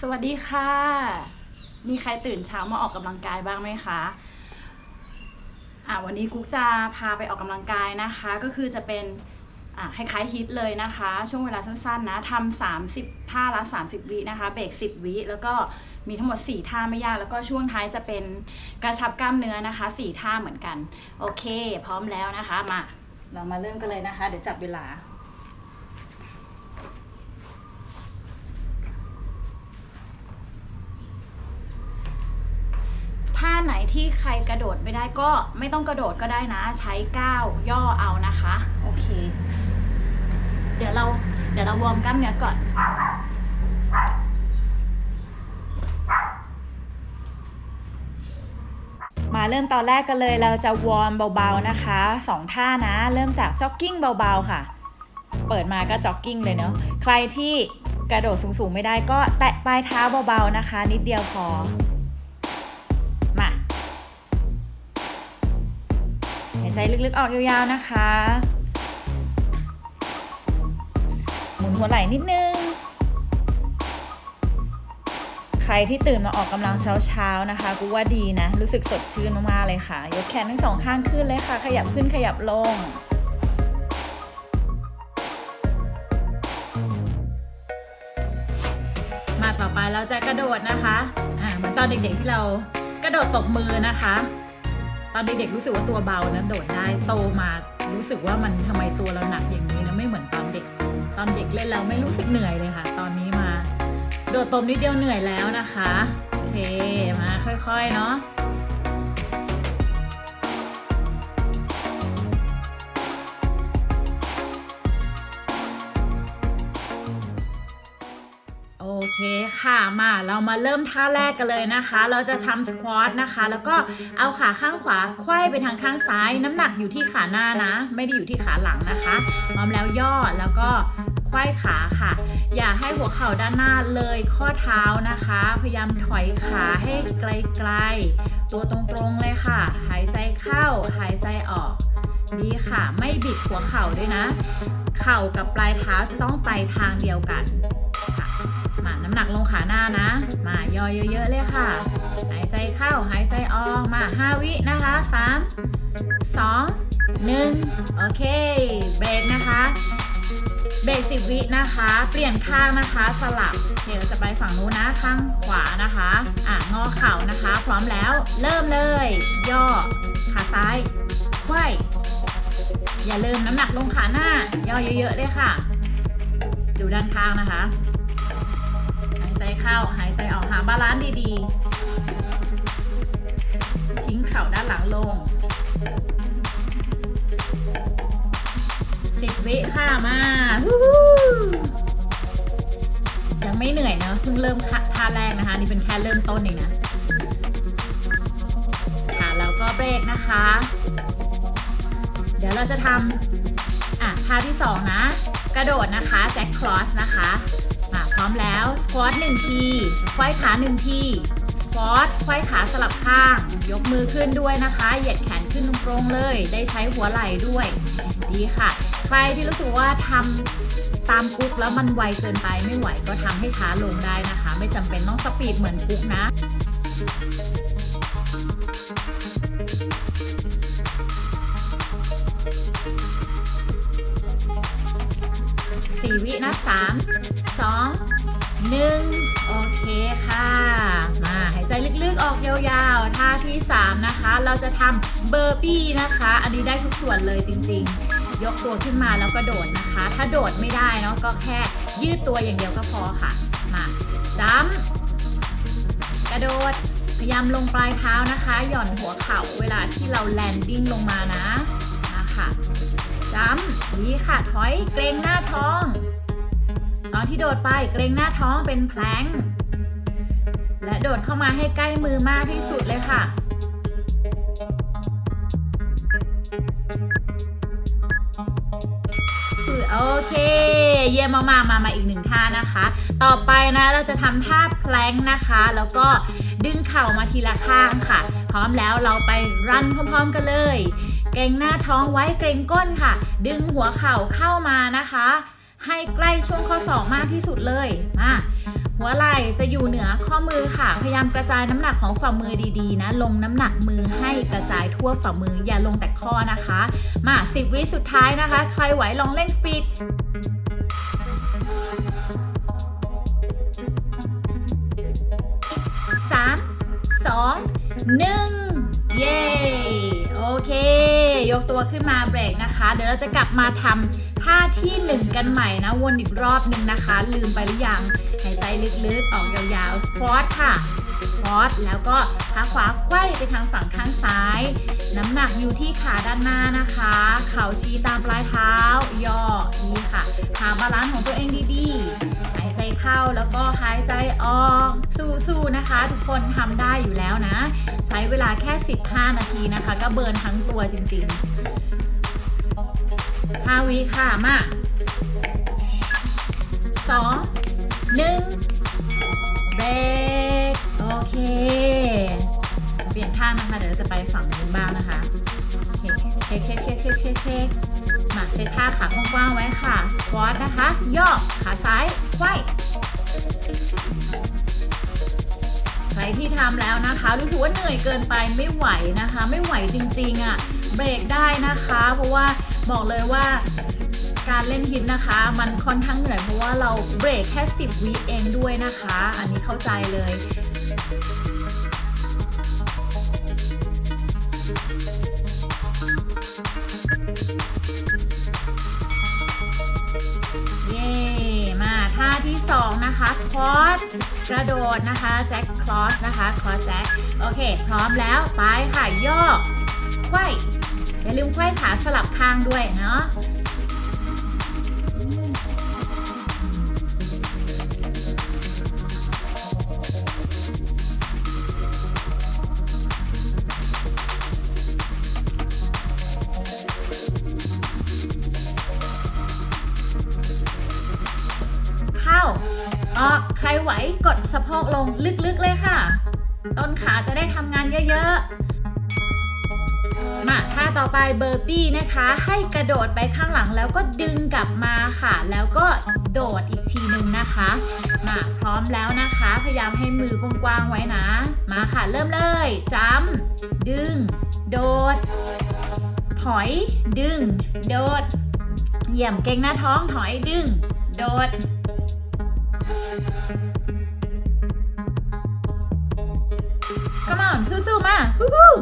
สวัสดีค่ะ มีใครตื่นเช้ามาออกกำลังกายบ้างไหมคะ อะวันนี้กุ๊กจะพาไปออกกำลังกายนะคะ ก็คือจะเป็นอะคล้ายๆฮิตเลยนะคะ ช่วงเวลาสั้นๆนะทำสามสิบท่าละ30วินะคะเบรก10วิแล้วก็มีทั้งหมด 4 ท่าไม่ยาก แล้วก็ช่วงท้ายจะเป็นกระชับกล้ามเนื้อนะคะ 4 ท่าเหมือนกัน โอเค พร้อมแล้วนะคะ มา เรามาเริ่มกันเลยนะคะ เดี๋ยวจับเวลา ที่ใครกระโดดไม่ได้ก็ไม่ต้องกระโดดก็ได้นะ ใช้ก้าวย่อเอานะคะ โอเค เดี๋ยวเราเดี๋ยวเราวอร์มกล้ามเนื้อก่อนมาเริ่มตอนแรกกันเลยเราจะวอร์มเบาๆนะคะสองท่านะ เริ่มจากจ็อกกิ้งเบาๆค่ะ เปิดมาก็จ็อกกิ้งเลยเนาะใครที่กระโดดสูงๆไม่ได้ก็แตะปลายเท้าเบาๆนะคะ นิดเดียวพอายใจลึกๆออกยาวๆนะคะ หมุนหัวไหล่นิดนึง ใครที่ตื่นมาออกกำลังเช้าๆนะคะ กูว่าดีนะ รู้สึกสดชื่นมากๆเลยค่ะ ยกแขนทั้งสองข้างขึ้นเลยค่ะ ขยับขึ้นขยับลงมาต่อไปเราจะกระโดดนะคะ อ่าเหมือนตอนเด็กๆที่เรากระโดดตบมือนะคะ ตอนเด็กๆรู้สึกว่าตัวเบานะโดดได้โตมารู้สึกว่ามันทำไมตัวเราหนักอย่างนี้นะไม่เหมือนตอนเด็ก ตอนเด็กเล่นเราไม่รู้สึกเหนื่อยเลยค่ะ ตอนนี้มาโดดตมนิดเดียวเหนื่อยแล้วนะคะโอเคมาค่อยๆเนาะ เคค่ะมาเรามาเริ่มท่าแรกกันเลยนะคะ เราจะทำสควอตนะคะ แล้วก็เอาขาข้างขวาไขว้ไปทางข้างซ้าย น้ำหนักอยู่ที่ขาหน้านะ ไม่ได้อยู่ที่ขาหลังนะคะพร้อมแล้วย่อแล้วก็ไขว้ขาค่ะ อย่าให้หัวเข่าด้านหน้าเลยข้อเท้านะคะ พยายามถอยขาให้ไกลๆ ตัวตรงๆเลยค่ะ หายใจเข้าหายใจออกดีค่ะ ไม่บิดหัวเข่าด้วยนะ เข่ากับปลายเท้าจะต้องไปทางเดียวกัน มาน้ำหนักลงขาหน้านะ มาย่อเยอะๆเลยค่ะ หายใจเข้าหายใจออกมา 5 วินะคะ 3 2 1 โอเค เบรกนะคะ เบรก10 วินะคะ เปลี่ยนข้างนะคะสลับเดี๋ยวเราจะไปฝั่งนู้นนะข้างขวานะคะ อะงอเข่านะคะ พร้อมแล้วเริ่มเลย ย่อขาซ้ายไขว้อย่าลืมน้ำหนักลงขาหน้า ย่อเยอะๆเลยค่ะ ดูด้านข้างนะคะ เข้าหายใจออกหาบาลานซ์ดีๆ ทิ้งเข่าด้านหลังลงสิบวิค่ะมายังไม่เหนื่อยเนะเพิ่งเริ่มท่าแรกนะคะ นี่เป็นแค่เริ่มต้นเองนะค่ะแล้วก็เบรกนะคะ เดี๋ยวเราจะทำอะท่าที่2นะ กระโดดนะคะแจ็คคลอสนะคะ อมแล้ว สควอต1ทีควายขา1ที สควอตควายขาสลับข้าง ยกมือขึ้นด้วยนะคะ เหยียดแขนขึ้นตรงๆเลย ได้ใช้หัวไหล่ด้วย ดีค่ะ ใครที่รู้สึกว่าทำตามกุ๊กแล้วมันไวเกินไปไม่ไหวก็ทำให้ช้าลงได้นะคะ ไม่จำเป็นต้องสปีดเหมือนกุ๊กนะสี่วินะสาม สองหนึ่งโอเคค่ะ มาหายใจลึกๆออกยาวๆ ท่าที่ 3 นะคะ เราจะทำเบอร์บี้นะคะ อันนี้ได้ทุกส่วนเลยจริงๆ ยกตัวขึ้นมาแล้วก็โดดนะคะ ถ้าโดดไม่ได้เนาะก็แค่ยืดตัวอย่างเดียวก็พอค่ะ มาจัมกระโดด พยายามลงปลายเท้านะคะ หย่อนหัวเข่าเวลาที่เราแลนดิ้งลงมานะนะคะจัมป์ดีค่ะถอยเกรงหน้าท้อง ตอนที่โดดไปเกรงหน้าท้องเป็นแพลงและโดดเข้ามาให้ใกล้มือมากที่สุดเลยค่ะ โอเค เยี่ยมมากๆมามาอีกหนึ่งท่านะคะ ต่อไปนะเราจะทำท่าแพลงนะคะ แล้วก็ดึงเข่ามาทีละข้างค่ะ พร้อมแล้วเราไปรันพร้อมๆกันเลย เกรงหน้าท้องไว้เกรงก้นค่ะ ดึงหัวเข่าเข้ามานะคะ ให้ใกล้ช่วงข้อศอกมากที่สุดเลยมาหัวไหล่จะอยู่เหนือข้อมือค่ะ พยายามกระจายน้ำหนักของฝ่ามือดีๆนะ ลงน้ำหนักมือให้กระจายทั่วฝ่ามืออย่าลงแต่ข้อนะคะ มา 10 วิสุดท้ายนะคะ ใครไหวลองเร่งสปีดสามสองหนึ่งเย้ เค ยกตัวขึ้นมาเบรกนะคะ เดี๋ยวเราจะกลับมาทำท่าที่หนึ่งกันใหม่นะ วนอีกรอบหนึ่งนะคะ ลืมไปหรือยัง หายใจลึกๆ ออกยาวๆ สควอตค่ะ ควอตแล้วก็ขาขวาไขว้ไปทางฝั่งข้างซ้าย น้ำหนักอยู่ที่ขาด้านหน้านะคะ เข่าชี้ตามปลายเท้า ย่อนี่ค่ะหาบาลานซ์ของตัวเองดีๆ หายใจเข้าแล้วก็หายใจออกสู้ๆนะคะ ทุกคนทำได้อยู่แล้วนะ ใช้เวลาแค่ 15 นาทีนะคะ ก็เบิร์นทั้งตัวจริงๆ5วิค่ะมาสองหนึ่งเบร เคเปลี่ยนท่านะคะ เดี๋ยวเราจะไปฝั่งนู้นบ้างนะคะ โอเค เช็คเช็คเช็คเช็คเช็คเช็คมาเซตท่าขากว้างๆไว้ค่ะ สควอตนะคะ ย่อ ขาซ้ายไขว้ใครที่ทำแล้วนะคะ รู้สึกว่าเหนื่อยเกินไปไม่ไหวนะคะ ไม่ไหวจริงๆอะ่ะ เบรกได้นะคะ เพราะว่าบอกเลยว่าการเล่นฮิตนะคะ มันค่อนข้างเหนื่อยเพราะว่าเราเบรกแค่ 10วิเองด้วยนะคะ อันนี้เข้าใจเลย เย่มาท่าที่2นะคะสควอตกระโดดนะคะแจ็คคลอสนะคะคลอสแจ็คโอเค พร้อมแล้วไปค่ะย่อไขว้อย่าลืมไขว้ขาสลับข้างด้วยเนาะ ไหวกดสะโพกลงลึกๆเลยค่ะ ต้นขาจะได้ทำงานเยอะๆ มาท่าต่อไปเบอร์ปี้นะคะ ให้กระโดดไปข้างหลังแล้วก็ดึงกลับมาค่ะ แล้วก็โดดอีกทีหนึ่งนะคะ มาพร้อมแล้วนะคะ พยายามให้มือกว้างๆไว้นะ มาค่ะเริ่มเลยจัมดึง โดด ถอย ดึง โดดเหยี่ยมเก่งหน้าท้องถอยดึง โดด on สู้ๆมาฮู้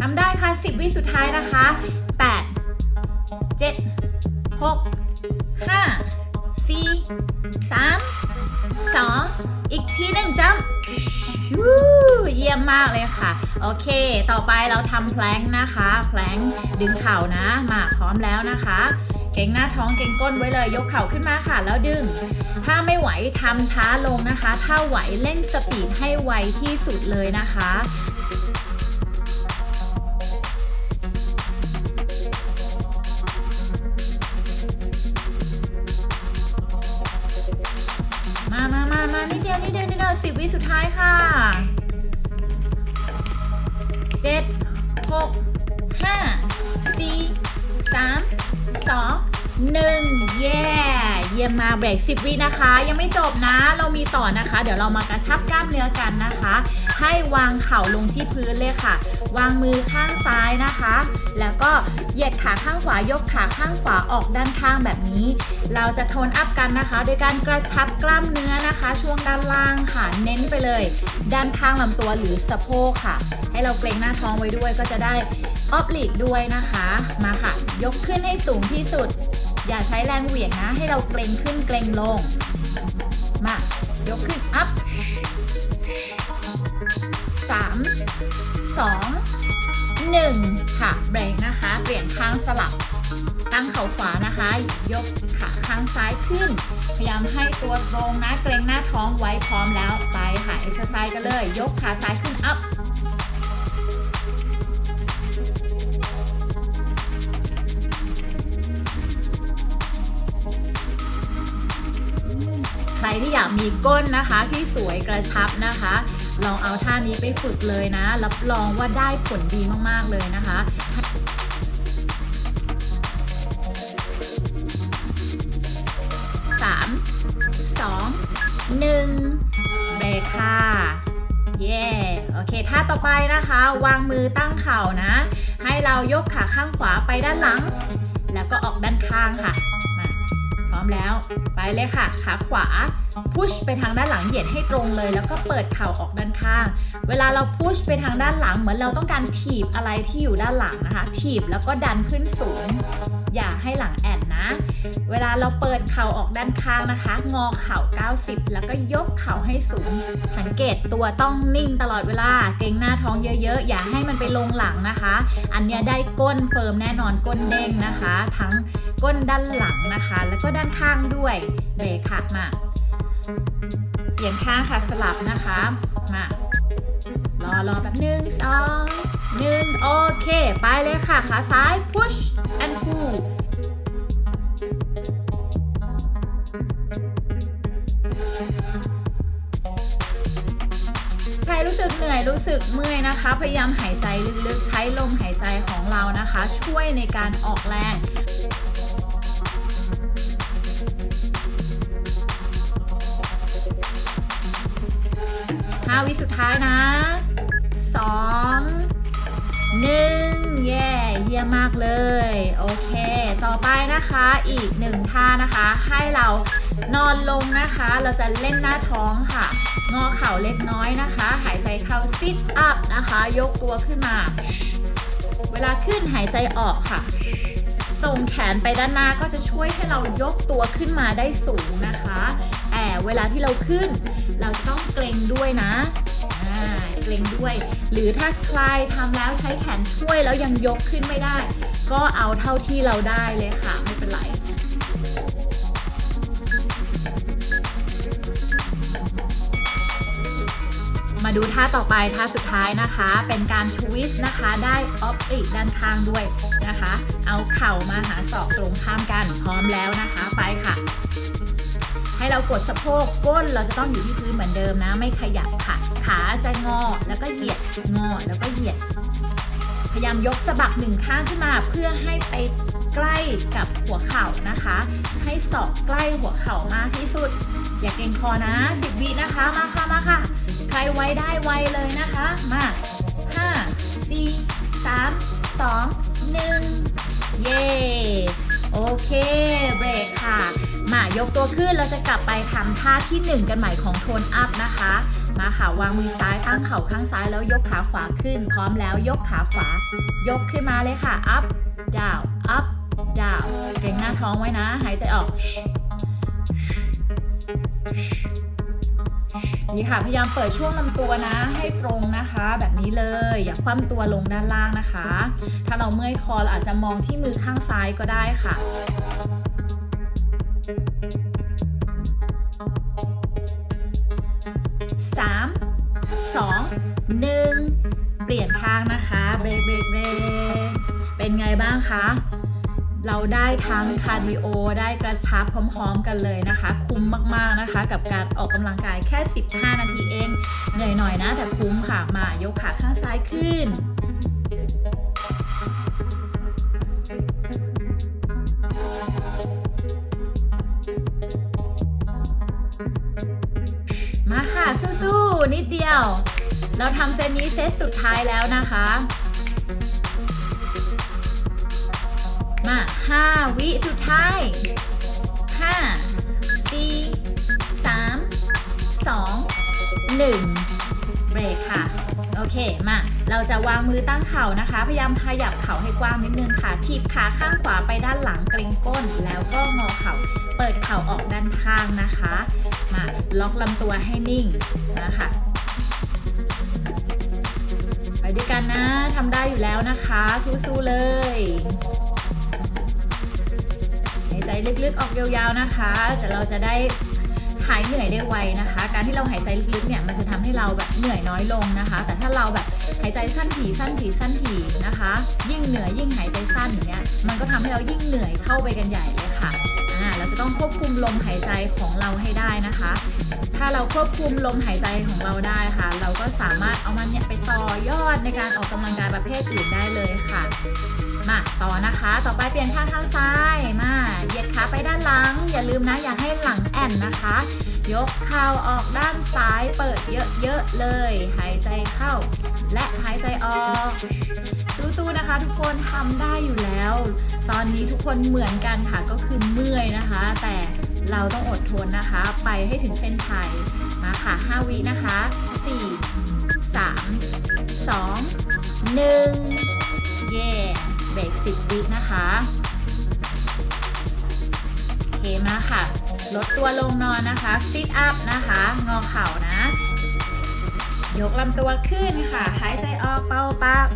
ทำได้ค่ะ 10 วิสุดท้ายนะคะ 8 7 6 5 4 3 2 อีกทีหนึ่งจัมชูเยี่ยมมากเลยค่ะ โอเค ต่อไปเราทำแพลงนะคะ แพลงดึงเข่านะ มาพร้อมแล้วนะคะ เก่งหน้าท้องเก่งก้นไว้เลย ยกเข่าขึ้นมาค่ะ แล้วดึง ถ้าไม่ไหวทำช้าลงนะคะ ถ้าไหวเร่งสปีดให้ไวที่สุดเลยนะคะ ยวนิดเดียวนิดเดียวสิบวิสุดท้ายค่ะเจ็ดหกห้าสี่สามสองหนึ่งเย้ ยี่ยมมาเบรก10 วินะคะ ยังไม่จบนะ เรามีต่อนะคะ เดี๋ยวเรามากระชับกล้ามเนื้อกันนะคะ ให้วางเข่าลงที่พื้นเลยค่ะ วางมือข้างซ้ายนะคะ แล้วก็เหยียดขาข้างขวายกขาข้างขวาออกด้านข้างแบบนี้ เราจะโทนอัพกันนะคะ โดยการกระชับกล้ามเนื้อนะคะ ช่วงด้านล่างค่ะเน้นไปเลย ด้านข้างลำตัวหรือสะโพกค่ะ ให้เราเกรงหน้าท้องไว้ด้วยก็จะได้ออฟลีกด้วยนะคะ มาค่ะ ยกขึ้นให้สูงที่สุด อย่าใช้แรงเหวี่ยงนะ ให้เราเกรงขึ้นเกรงลง มายกขึ้น อัพสามสองหนึ่งค่ะ เบรกนะคะ เปลี่ยนข้างสลับ ตั้งเข่าขวานะคะ ยกขาข้างซ้ายขึ้น พยายามให้ตัวตรงนะ เกรงหน้าท้องไว้พร้อมแล้ว ไปค่ะเอ็กซ์ไซส์กันเลย ยกขาซ้ายขึ้น อัพ มีก้นนะคะที่สวยกระชับนะคะลองเอาท่านี้ไปฝึกเลยนะ รับรองว่าได้ผลดีมากๆเลยนะคะคองหนึ่งเบรกค่ะเย่โอเคท่าต่อไปนะคะ วางมือตั้งเข่านะ ให้เรายกขาข้างขวาไปด้านหลัง แล้วก็ออกด้านข้างค่ะมาพร้อมแล้ว ไปเลยค่ะ ขาขวา พุชไปทางด้านหลังเหยียดให้ตรงเลย แล้วก็เปิดเข่าออกด้านข้าง เวลาเราพุชไปทางด้านหลังเหมือนเราต้องการถีบอะไรที่อยู่ด้านหลังนะคะ ถีบแล้วก็ดันขึ้นสูง อย่าให้หลังแอนนะ เวลาเราเปิดเข่าออกด้านข้างนะคะ งอเข่า 90 แล้วก็ยกเข่าให้สูง สังเกตตัวต้องนิ่งตลอดเวลา เกรงหน้าท้องเยอะๆ อย่าให้มันไปลงหลังนะคะ อันนี้ได้ก้นเฟิร์มแน่นอนก้นเด้งนะคะ ทั้งก้นด้านหลังนะคะ แล้วก็ด้านข้างด้วยเบรกค่ะมา เปลี่ยนข้างค่ะสลับนะคะ มารอรอแป๊บหนึ่งสองหนึ่งโอเค ไปเลยค่ะ ขาซ้าย push and pull ใครรู้สึกเหนื่อยรู้สึกเมื่อยนะคะ พยายามหายใจลึกๆ ใช้ลมหายใจของเรานะคะ ช่วยในการออกแรง ห้าวิสุดท้ายนะสองหนึ่งเย่เยี่ยมมากเลย โอเค ต่อไปนะคะอีกหนึ่งท่านะคะ ให้เรานอนลงนะคะ เราจะเล่นหน้าท้องค่ะ งอเข่าเล็กน้อยนะคะ หายใจเข้า sit up นะคะ ยกตัวขึ้นมา เวลาขึ้นหายใจออกค่ะ ส่งแขนไปด้านหน้าก็จะช่วยให้เรายกตัวขึ้นมาได้สูงนะคะ เวลาที่เราขึ้น เราจะต้องเกรงด้วยนะเกรงด้วย หรือถ้าใครทำแล้วใช้แขนช่วยแล้วยังยกขึ้นไม่ได้ ก็เอาเท่าที่เราได้เลยค่ะไม่เป็นไรมาดูท่าต่อไปท่าสุดท้ายนะคะ เป็นการทวิสต์นะคะ ได้ออฟอีกด้านข้างด้วยนะคะ เอาเข่ามาหาศอกตรงข้ามกันพร้อมแล้วนะคะ ไปค่ะ ให้เรากดสะโพกก้นเราจะต้องอยู่ที่พื้นเหมือนเดิมนะ ไม่ขยับค่ะ ขาจะงอแล้วก็เหยียดงอแล้วก็เหยียด พยายามยกสะบักหนึ่งข้างขึ้นมาเพื่อให้ไปใกล้กับหัวเข่านะคะ ให้ศอกใกล้หัวเข่ามากที่สุด อย่าเกรงคอนะ10วินะคะมาค่ะมาค่ะ ใครไว้ได้ไวเลยนะคะ มา5 4 3 2 1เย้โอเคเบรกค่ะ มายกตัวขึ้นเราจะกลับไปทำท่าที่ 1 กันใหม่ของโทนอัพนะคะ มาค่ะวางมือซ้ายตั้งเข่าข้างซ้ายแล้วยกขาขวาขึ้น พร้อมแล้วยกขาขวา ยกขึ้นมาเลยค่ะ up down up down เกรงหน้าท้องไว้นะ หายใจออกนี่ค่ะพยายามเปิดช่วงลำตัวนะ ให้ตรงนะคะ แบบนี้เลยอย่าคว่ำตัวลงด้านล่างนะคะ ถ้าเราเมื่อยคอเราอาจจะมองที่มือข้างซ้ายก็ได้ค่ะ สามสองหนึ่งเปลี่ยนทางนะคะเบรกเบรกเบรกเป็นไงบ้างคะเราได้ทั้งคาร์ดิโอได้กระชับพร้อมๆกันเลยนะคะ คุ้มมากๆนะคะ กับการออกกำลังกายแค่ 15 นาทีเองเหนื่อยหน่อยนะแต่คุ้มค่ะมายกขาข้างซ้ายขึ้น เราทำเซตนี้เซตสุดท้ายแล้วนะคะ มา 5 วิสุดท้าย 5 4 3 2 1 เบรกค่ะ โอเค มา เราจะวางมือตั้งเข่านะคะ พยายามขยับเข่าให้กว้างนิดนึงค่ะทีบขาข้างขวาไปด้านหลังเกรงก้น แล้วก็งอเข่า เปิดเข่าออกด้านข้างนะคะ มา ล็อกลำตัวให้นิ่งนะคะ ด้วยกันนะทำได้อยู่แล้วนะคะสู้ๆเลยหายใจลึกๆออกยาวๆนะคะ จะเราจะได้หายเหนื่อยได้ไวนะคะ การที่เราหายใจลึกๆเนี่ยมันจะทำให้เราแบบเหนื่อยน้อยลงนะคะ แต่ถ้าเราแบบหายใจสั้นถี่สั้นถี่สั้นถี่นะคะ ยิ่งเหนื่อยยิ่งหายใจสั้นอย่างเงี้ยมันก็ทำให้เรายิ่งเหนื่อยเข้าไปกันใหญ่เลย จะต้องควบคุมลมหายใจของเราให้ได้นะคะ ถ้าเราควบคุมลมหายใจของเราได้ค่ะ เราก็สามารถเอามันเนี่ยไปต่อยอดในการออกกำลังกายประเภทอื่นได้เลยค่ะ มาต่อนะคะ ต่อไปเปลี่ยนข้างข้างซ้าย มาเหยียดขาไปด้านหลัง อย่าลืมนะอย่าให้หลังแอนนะคะ ยกเข่าออกด้านซ้ายเปิดเยอะๆเลย หายใจเข้า และหายใจออก สู้ๆนะคะ ทุกคนทำได้อยู่แล้ว ตอนนี้ทุกคนเหมือนกันค่ะก็คือเมื่อยนะคะ แต่เราต้องอดทนนะคะ ไปให้ถึงเส้นชัยมาค่ะ 5 วินะคะ 4 3 2 1 เย่เบรก10 วินะคะโอเคมาค่ะ ลดตัวลงนอนนะคะ sit up นะคะ งอเข่านะ ยกลำตัวขึ้นค่ะ หายใจออกเป่าปาก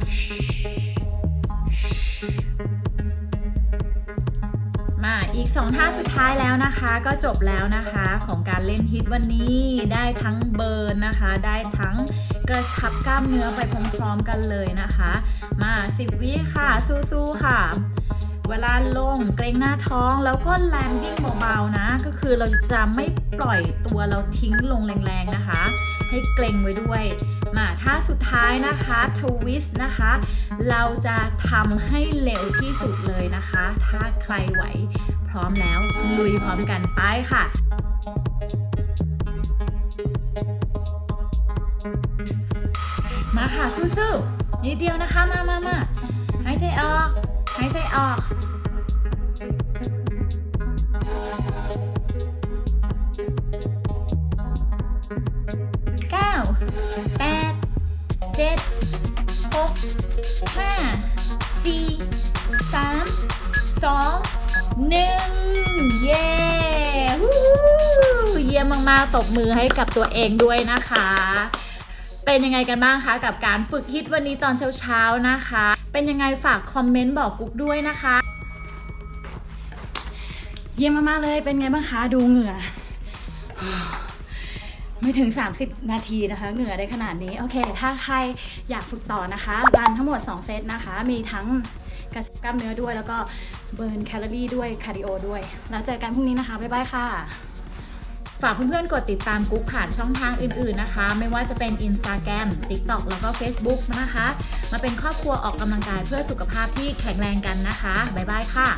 มาอีก2ท่าสุดท้ายแล้วนะคะ ก็จบแล้วนะคะของการเล่นฮิตวันนี้ได้ทั้งเบิร์นนะคะ ได้ทั้งกระชับกล้ามเนื้อไปพร้อมๆกันเลยนะคะ มา 10 วิค่ะ สู้ๆค่ะเวลาลงเกรงหน้าท้องแล้วก็แลนดิ้งเบาๆนะ ก็คือเราจะไม่ปล่อยตัวเราทิ้งลงแรงๆนะคะ ให้เกรงไว้ด้วย มาท่าสุดท้ายนะคะทวิสต์นะคะ เราจะทำให้เร็วที่สุดเลยนะคะ ถ้าใครไหว พร้อมแล้วลุยพร้อมกันไปค่ะมาค่ะสู้ๆนิดเดียวนะคะมามามาหายใจออก หายใจออก แปดเจ็ดหกห้าสี่สามสองหนึ่งเย้ฮู้เยี่ยมมากๆ ตบมือให้กับตัวเองด้วยนะคะ เป็นยังไงกันบ้างคะกับการฝึกฮิตวันนี้ตอนเช้าๆนะคะ เป็นยังไงฝากคอมเมนต์บอกกุ๊กด้วยนะคะ เยี่ยมมากๆเลยเป็นไงบ้างคะดูเหงื่อ ไม่ถึง 30 นาทีนะคะ เหงื่อได้ขนาดนี้ โอเค ถ้าใครอยากฝึกต่อนะคะ รันทั้งหมด 2 เซตนะคะ มีทั้งกระชับกล้ามเนื้อด้วย แล้วก็เบิร์นแคลอรี่ด้วย คาร์ดิโอด้วย แล้วเจอกันพรุ่งนี้นะคะ บ๊ายบายค่ะ ฝากเพื่อนๆ กดติดตามกุ๊กผ่านช่องทางอื่นๆนะคะ ไม่ว่าจะเป็น Instagram TikTok แล้วก็ Facebook นะคะ มาเป็นครอบครัวออกกำลังกายเพื่อสุขภาพที่แข็งแรงกันนะคะ บ๊ายบายค่ะ